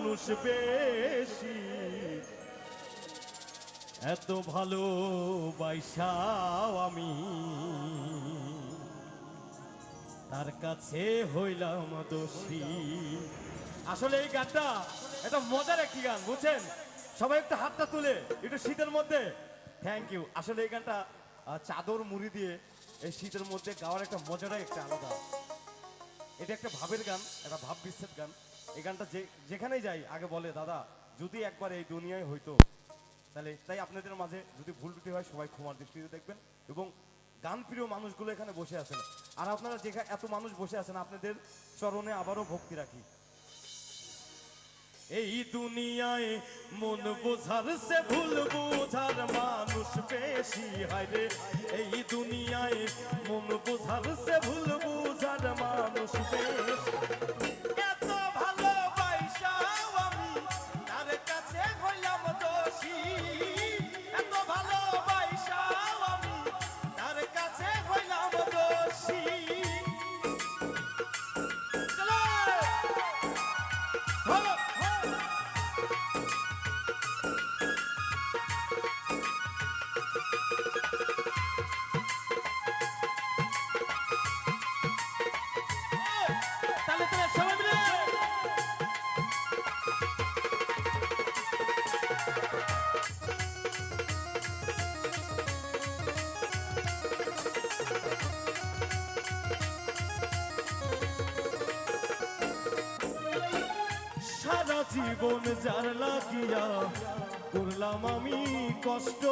মানুষ বেশি। এত ভালো বাইসাও আমি। তার কাছে হইলাম দোষী। আসলে এই গানটা এটা মজার একটি গান, বুঝছেন? সবাই একটু হাতটা তুলে, একটু শীতের মধ্যে। থ্যাংক ইউ আসলে এই গানটা চাদর মুড়ি দিয়ে এই শীতের মধ্যে গাওয়ার একটা মজাটাই একটা আলাদা। এটা একটা ভাবের গান একটা ভাব বিচ্ছেদ গান। এই গানটা যে, যেখানেই যাই, আগে বলে, দাদা, যদি একবার এই দুনিয়ায় হইতো, তাহলে তাই আপনাদের মাঝে যদি ভুল ত্রুটি হয়, সবাই ক্ষমার দৃষ্টিতে দেখবেন। এবং গান প্রিয় মানুষগুলো এখানে বসে আছেন। আর আপনারা যেখানে এত মানুষ বসে আছেন, আপনাদের চরণে আবারও ভক্তি রাখি। এই দুনিয়ায় মন বোঝার সে ভুল বোঝার মানুষ বেশি, হয় এই দুনিয়ায় মন বোঝার সে ভুল জীবন যার লাগিয়া করলাম আমি কষ্ট।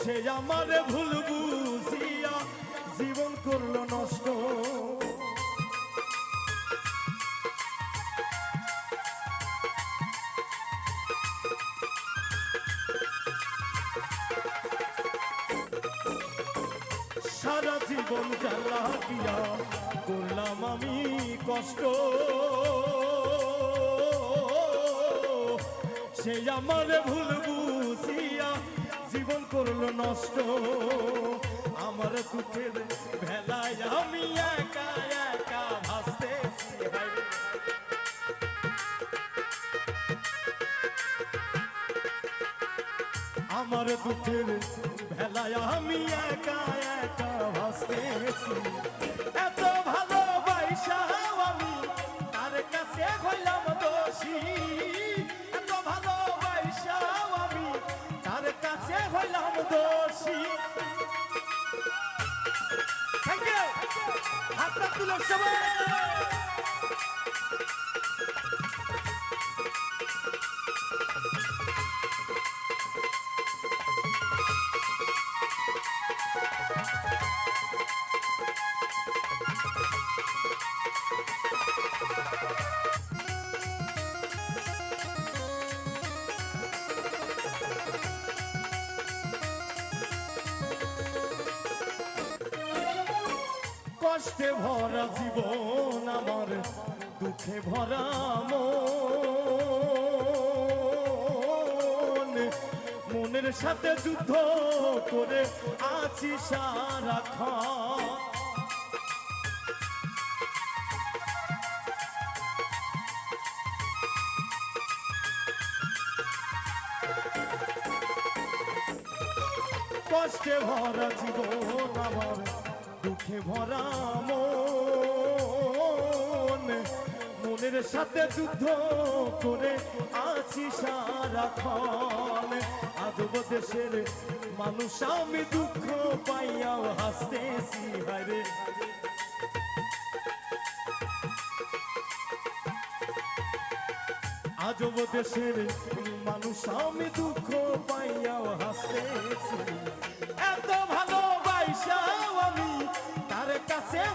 সে আমার ভুল বুঝিয়া জীবন করল নষ্ট। সারা জীবন জ্বালা দিয়া করলাম আমি কষ্ট। সে আমার ভুল বুঝিয়া জীবন করল নষ্ট। আমার দুঃখের ভেলায় আমি একা একা ভাসতে আমার দুঃখের ভেলায় আমি একা একা ভাসতেছি এত হাতটা তুলো সবাই কষ্টে ভরা জীবন আমার, দুঃখে ভরা মন। মনের সাথে যুদ্ধ করে আছি সারাক্ষণ কষ্টে ভরা জীবন আমার দুঃখে ভরা মন। মনের সাথে যুদ্ধ করে আছি সারাক্ষণ। আজব দেশের মানুষ, আমি দুঃখ পাইয়াও হাসতেছি হারে আজব দেশের মানুষ, আমি দুঃখ পাইয়াও হাসতেছি।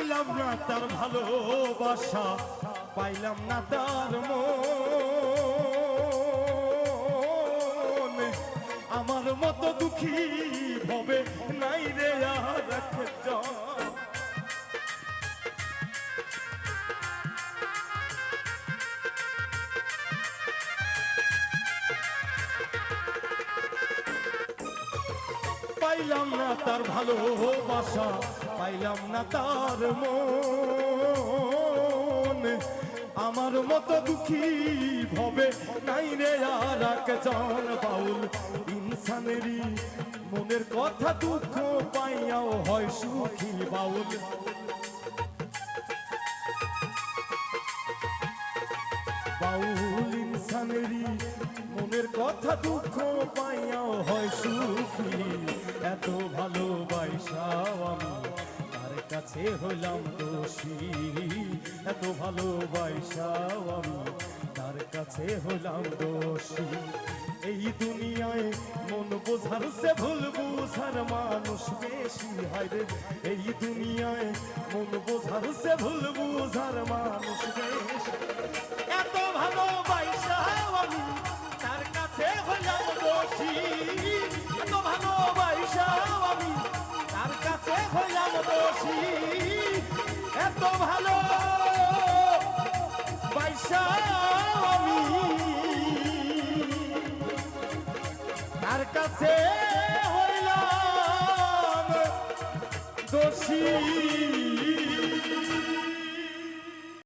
পাইলাম না তার ভালোবাসা, পাইলাম না তার আমার মতো দুঃখী হবে নাই রে আর পাইলাম না তার ভালোবাসা পাইলাম না তার মন। আমার মতো দুঃখী ভবে নাই রে আর একজন বাউল। ইনসানেরই মনের কথা দুঃখ পাইয়াও হয় সুখী বাউল। বাউল ইনসানেরই মনের কথা দুঃখ পাইয়াও কাছে হইলাম দোষী। এত ভালোবাসাও আমি তার কাছে হইলাম দোষী? এই দুনিয়ায় মন বোঝার সে ভুল বুঝার মানুষ বেশি, হয় রে। এই দুনিয়ায় মন বোঝার সে ভুল বুঝার মানুষ বেশি। এত ভালো বাইসাও আমি। তার কাছে হইলাম দোষী।